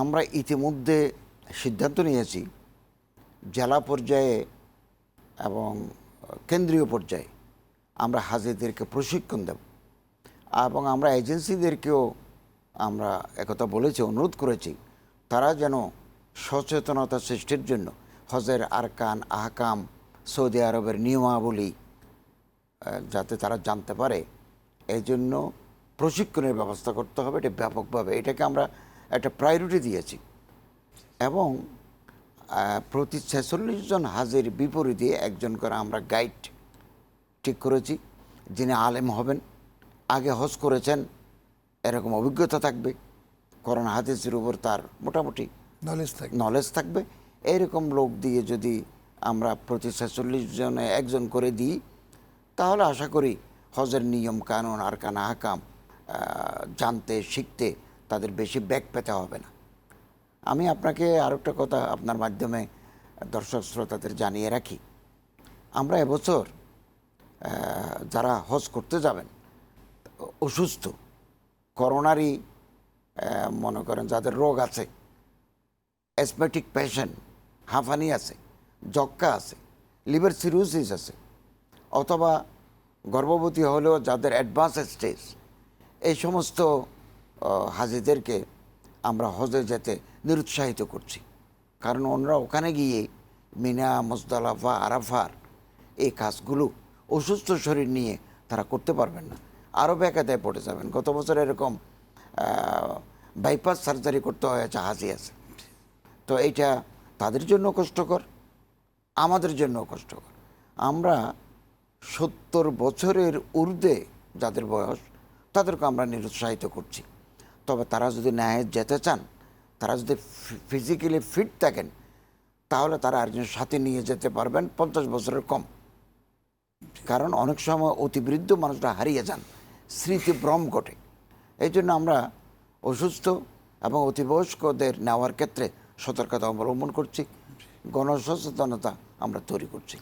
আমরা ইতিমধ্যে সিদ্ধান্ত নিয়েছি জেলা পর্যায়ে এবং কেন্দ্রীয় পর্যায়ে আমরা হাজিদেরকে প্রশিক্ষণ দেব এবং আমরা এজেন্সিদেরকেও আমরা একথা বলেছি, অনুরোধ করেছি, তারা যেন সচেতনতা সৃষ্টির জন্য হজের আরকান আহকাম সৌদি আরবের নিয়মাবলী যাতে তারা জানতে পারে এই জন্য প্রশিক্ষণের ব্যবস্থা করতে হবে, এটা ব্যাপকভাবে। এটাকে আমরা একটা প্রায়োরিটি দিয়েছি। এবং প্রতি ছেচল্লিশ জন হাজির বিপরীতে একজন করে আমরা গাইড ঠিক করেছি যিনি আলেম হবেন আগে হজ করেছেন এরকম অভিজ্ঞতা থাকবে করোনা হাদিসের উপর তার মোটামুটি নলেজ থাকে নলেজ থাকবে। এইরকম লোক দিয়ে যদি আমরা প্রতি ছেচল্লিশ জনে একজন করে দিই তাহলে আশা করি হজের নিয়ম কানুন আর কানা হাকাম জানতে শিখতে তাদের বেশি ব্যাগ পেতে হবে না। আমি আপনাকে আরও একটা কথা আপনার মাধ্যমে দর্শক শ্রোতাদের জানিয়ে রাখি। আমরা এবছর যারা হজ করতে যাবেন, অসুস্থ, করোনারই মনে করেন যাদের রোগ আছে অ্যাসমেটিক পেশেন্ট হাঁফানি আছে যক্কা আছে লিভার সিরোসিস আছে, অথবা গর্ভবতী হলেও যাদের অ্যাডভান্স স্টেজ এই সমস্ত হাজিদেরকে আমরা হজে যেতে নিরুৎসাহিত করছি। কারণ ওনারা ওখানে গিয়ে মিনা, মুজদালাফা, আরাফার এই কাজগুলো অসুস্থ শরীর নিয়ে তারা করতে পারবেন না। আরও ব্যাকাতায় পড়ে যাবেন। গত বছর এরকম বাইপাস সার্জারি করতে হয়েছে হাসি আছে। তো এইটা তাদের জন্য কষ্টকর, আমাদের জন্য কষ্টকর। আমরা সত্তর বছরের ঊর্ধ্বে যাদের বয়স, তাদেরকে আমরা নিরুৎসাহিত করছি। তবে তারা যদি ন্যায় যেতে চান, তারা যদি ফিজিক্যালি ফিট থাকেন, তাহলে তারা একজন সাথে নিয়ে যেতে পারবেন পঞ্চাশ বছরের কম। কারণ অনেক সময় অতিবৃদ্ধ মানুষরা হারিয়ে যান স্মৃতিভ্রম ঘটে। এই জন্য আমরা অসুস্থ এবং অতিবয়স্কদের নেওয়ার ক্ষেত্রে সতর্কতা অবলম্বন করছি, গণসচেতনতা আমরা তৈরি করছি।